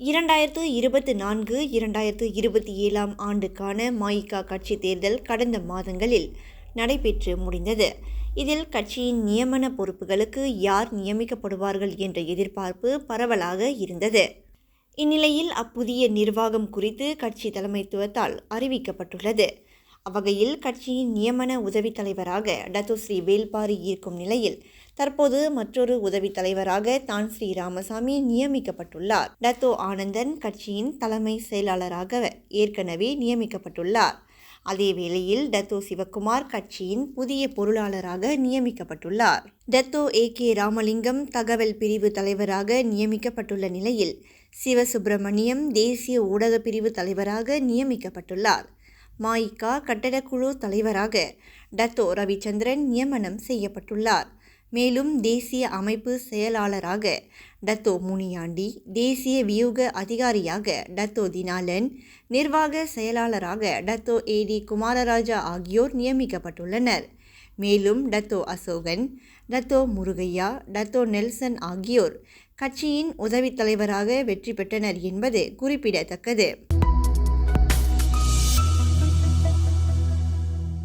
இரண்டாயிரத்து இருபத்தி நான்கு இரண்டாயிரத்து இருபத்தி ஏழாம் ஆண்டுக்கான மாயிகா கட்சி தேர்தல் கடந்த மாதங்களில் நடைபெற்று முடிந்தது. இதில் கட்சியின் நியமன பொறுப்புகளுக்கு யார் நியமிக்கப்படுவார்கள் என்ற எதிர்பார்ப்பு பரவலாக இருந்தது. இந்நிலையில் அப்புதிய நிர்வாகம் குறித்து கட்சி தலைமைத்துவத்தால் அறிவிக்கப்பட்டுள்ளது. அவ்வகையில் கட்சியின் நியமன உதவித் தலைவராக டத்து ஸ்ரீ வேல்பாரி இருக்கும் நிலையில் தற்போது மற்றொரு உதவித் தலைவராக தான் ஸ்ரீ ராமசாமி நியமிக்கப்பட்டுள்ளார். டத்தோ ஆனந்தன் கட்சியின் தலைமை செயலாளராக ஏற்கனவே நியமிக்கப்பட்டுள்ளார். அதே வேளையில் டத்தோ சிவக்குமார் கட்சியின் புதிய பொருளாளராக நியமிக்கப்பட்டுள்ளார். டத்தோ ஏ கே ராமலிங்கம் தகவல் பிரிவு தலைவராக நியமிக்கப்பட்டுள்ள நிலையில் சிவசுப்பிரமணியம் தேசிய ஊடக பிரிவு தலைவராக நியமிக்கப்பட்டுள்ளார். மாயிகா கட்டடக்குழு தலைவராக டத்தோ ரவிச்சந்திரன் நியமனம் செய்யப்பட்டுள்ளார். மேலும் தேசிய அமைப்பு செயலாளராக டத்தோ முனியாண்டி தேசிய வியூக அதிகாரியாக டத்தோ தினாலன் நிர்வாக செயலாளராக டத்தோ ஏடி குமாரராஜா ஆகியோர் நியமிக்கப்பட்டுள்ளனர். மேலும் Dato Asokan Dato Murugaiah Dato Nelson ஆகியோர் கட்சியின் உதவித் தலைவராக வெற்றி பெற்றனர் என்பது குறிப்பிடத்தக்கது.